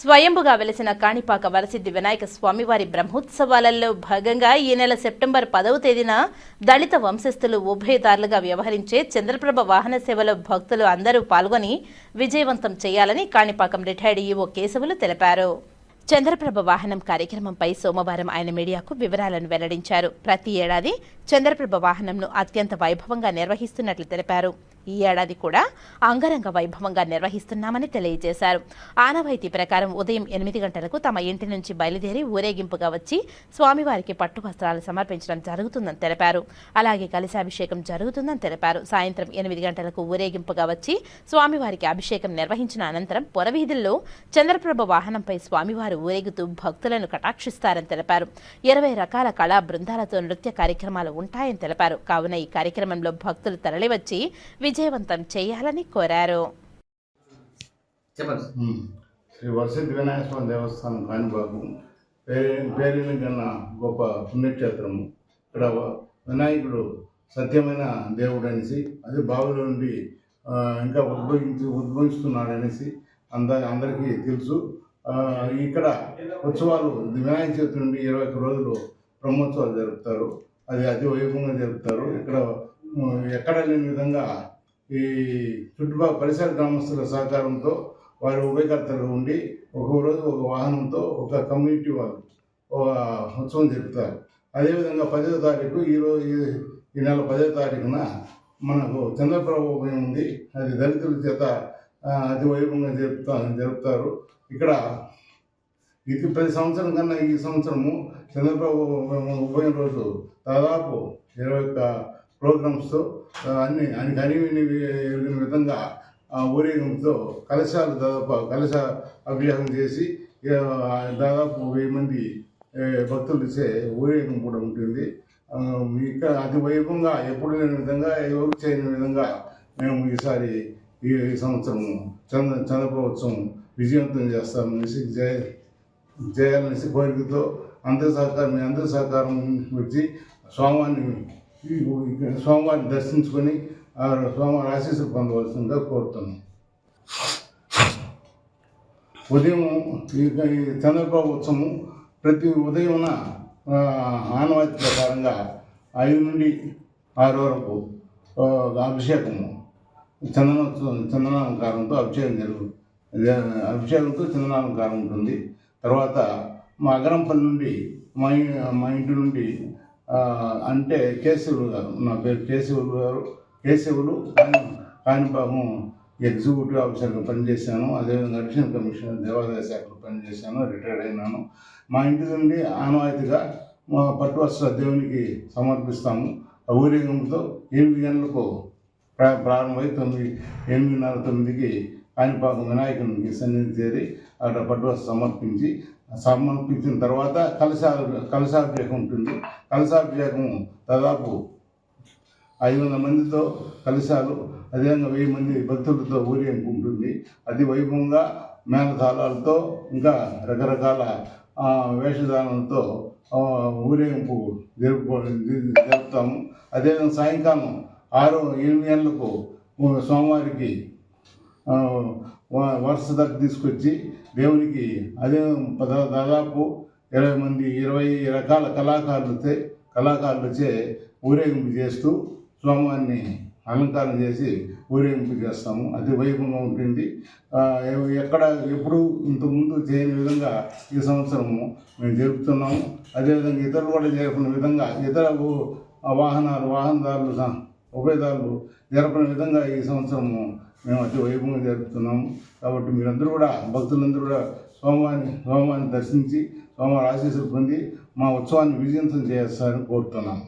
స్వయంభుగా వెలిసిన కాణిపాక వరసిద్ధి వినాయక స్వామివారి బ్రహ్మోత్సవాలలో భాగంగా ఈ నెల సెప్టెంబర్ పదవ తేదీన దళిత వంశస్థులు ఉభయదారులుగా వ్యవహరించే చంద్రప్రభ వాహన సేవలో భక్తులు అందరూ పాల్గొని విజయవంతం చేయాలని కాణిపాకం రిటైర్డ్ ఈవో కేశవులు తెలిపారు. చంద్రప్రభ వాహనం కార్యక్రమంపై సోమవారం ఆయన మీడియాకు వివరాలను వెల్లడించారు. ప్రతి ఏడాది చంద్రప్రభ వాహనంను అత్యంత వైభవంగా నిర్వహిస్తున్నట్లు తెలిపారు. ఈ ఏడాది కూడా అంగరంగ వైభవంగా నిర్వహిస్తున్నామని తెలియజేశారు. ఆనవాయితీ ప్రకారం ఉదయం ఎనిమిది గంటలకు తమ ఇంటి నుంచి బయలుదేరి ఊరేగింపుగా వచ్చి స్వామివారికి పట్టు వస్త్రాలు సమర్పించడం జరుగుతుందని తెలిపారు. అలాగే కలిశాభిషేకం జరుగుతుందని తెలిపారు. సాయంత్రం ఎనిమిది గంటలకు ఊరేగింపుగా వచ్చి స్వామివారికి అభిషేకం నిర్వహించిన అనంతరం పొరవీధుల్లో చంద్రప్రభ వాహనంపై స్వామివారు ఊరేగుతూ భక్తులను కటాక్షిస్తారని తెలిపారు. ఇరవై రకాల కళా బృందాలతో నృత్య కార్యక్రమాలు ఉంటాయని తెలిపారు. కావున ఈ కార్యక్రమంలో భక్తులు తరలివచ్చి విజయవంతం చేయాలని కోరారు. శ్రీ వరసిద్ధి వినాయక స్వామి దేవస్థానం కాణిబాగు పేరు పేరుని కన్నా గొప్ప పుణ్యక్షేత్రము. ఇక్కడ వినాయకుడు సత్యమైన దేవుడు అనేసి అదే బావిలో నుండి ఇంకా ఉద్భవించి ఉద్భవిస్తున్నాడు అనేసి అంద అందరికీ తెలుసు. ఇక్కడ ఉత్సవాలు వినాయక చవితి నుండి ఇరవై ఒక్క రోజులు బ్రహ్మోత్సవాలు జరుపుతారు. అది అతి వైభవంగా జరుపుతారు. ఇక్కడ ఎక్కడ లేని విధంగా ఈ చుట్టుపక్కల పరిసర గ్రామస్తుల సహకారంతో వారి ఉభయకర్తలు ఉండి ఒక రోజు ఒక వాహనంతో ఒక కమ్యూనిటీ వాళ్ళు ఒక ఉత్సవం జరుపుతారు. అదేవిధంగా పదో తారీఖు ఈరోజు ఈ- ఈ నెల పదో తారీఖున మనకు చంద్రప్రభు ఉభయం ఉంది. అది దళితుల చేత ఆ, అతి వైభవంగా జరుపుతా జరుపుతారు. ఇక్కడ ఇది ప్రతి సంవత్సరం కన్నా ఈ సంవత్సరము చంద్రప్రభు ఉభయం రోజు దాదాపు ఇరవై ఒక్క ప్రోగ్రామ్స్తో అన్ని అన్ని కనివిని విధంగా ఆ ఊరేగింపుతో కలశాలు దాదాపు కలశ అభిషేకం చేసి దాదాపు వెయ్యి మంది భక్తులు ఇచ్చే ఊరేగింపు కూడా ఉంటుంది. ఇక్కడ అతి వైభవంగా ఎప్పుడు లేని విధంగా ఎవరు చేయని విధంగా మేము ఈసారి ఈ సంవత్సరం సంవత్సరము చంద్ర చంద్రపోత్సవం విజయవంతం చేస్తామనేసి జయ చేయాలనేసి కోరికతో అందరి సహకారం మీ అందరి సహకారం వచ్చి స్వామివారిని ఈ- స్వామివారిని దర్శించుకొని ఆ స్వామివారి ఆశీస్సులు పొందవలసిందిగా కోరుతున్నాం. ఉదయం ఈ చంద్రబాబు ఉత్సవం ప్రతి ఉదయం ఆనవాయితీ ప్రకారంగా ఐదు నుండి ఆరు వరకు అభిషేకము చందనోత్సవం చందనాలంకారంతో అభిషేకం జరుగు అభిషేకంతో చందనాలంకారం ఉంటుంది. తర్వాత మా అగరంపల్లి నుండి మా మా ఇంటి నుండి అంటే కేశవులు గారు నా పేరు కేశవులు గారు. కేశవులు కాణిపాకం ఎగ్జిక్యూటివ్ ఆఫీసర్గా పనిచేశాను. అదేవిధంగా అడిషనల్ కమిషనర్ దేవాదాయ శాఖలో పనిచేశాను రిటైర్డ్ అయినాను. మా ఇంటి నుండి ఆనవాయితీగా మా పట్టువస్త్ర దేవునికి సమర్పిస్తాము. ఊరేగంతో ఎనిమిది గంటలకు ప్రా ప్రారంభమై తొమ్మిది ఎనిమిదిన్నర తొమ్మిదికి కాణిపాకం వినాయకునికి సన్నిధి చేరి అక్కడ పట్టువస్త్ర సమర్పించి సమర్పించిన తర్వాత కలశా కలశాభిషేకం ఉంటుంది. కలశాభిషేకం దాదాపు ఐదు వందల మందితో కలశాలు అదేవిధంగా వెయ్యి మంది భక్తులతో ఊరేగింపు ఉంటుంది. అతి వైభవంగా మేళతాళాలతో ఇంకా రకరకాల ఆ, వేషధారణలతో ఊరేగింపు జరుపు జరుపుతాము. అదేవిధంగా సాయంకాలం ఆరు ఎనిమిది గంటలకు సోమవారికి స్వామివారికి వరుస దగ్గర తీసుకొచ్చి దేవునికి అదే దాదాపు ఇరవై మంది ఇరవై రకాల కళాకారులతో కళాకారులచే ఊరేగింపు చేస్తూ స్వామివారిని అలంకారం చేసి ఊరేగింపు చేస్తాము. అతి వైభవంగా ఉంటుంది. ఎక్కడ ఎప్పుడు ఇంతకుముందు చేయని విధంగా ఈ సంవత్సరము మేము జరుపుతున్నాము. అదేవిధంగా ఇతరులు కూడా జరుపుకున్న విధంగా ఇతర వాహనాలు వాహనదారులు ఉభయదారులు జరపని విధంగా ఈ సంవత్సరము మేము అతి వైభవంగా జరుపుతున్నాము. కాబట్టి మీరందరూ కూడా భక్తులందరూ కూడా సోమవారిని సోమవారిని దర్శించి సోమవారి ఆశీస్సులు పొంది మా ఉత్సవాన్ని విజయంతం చేస్తారని కోరుతున్నాము.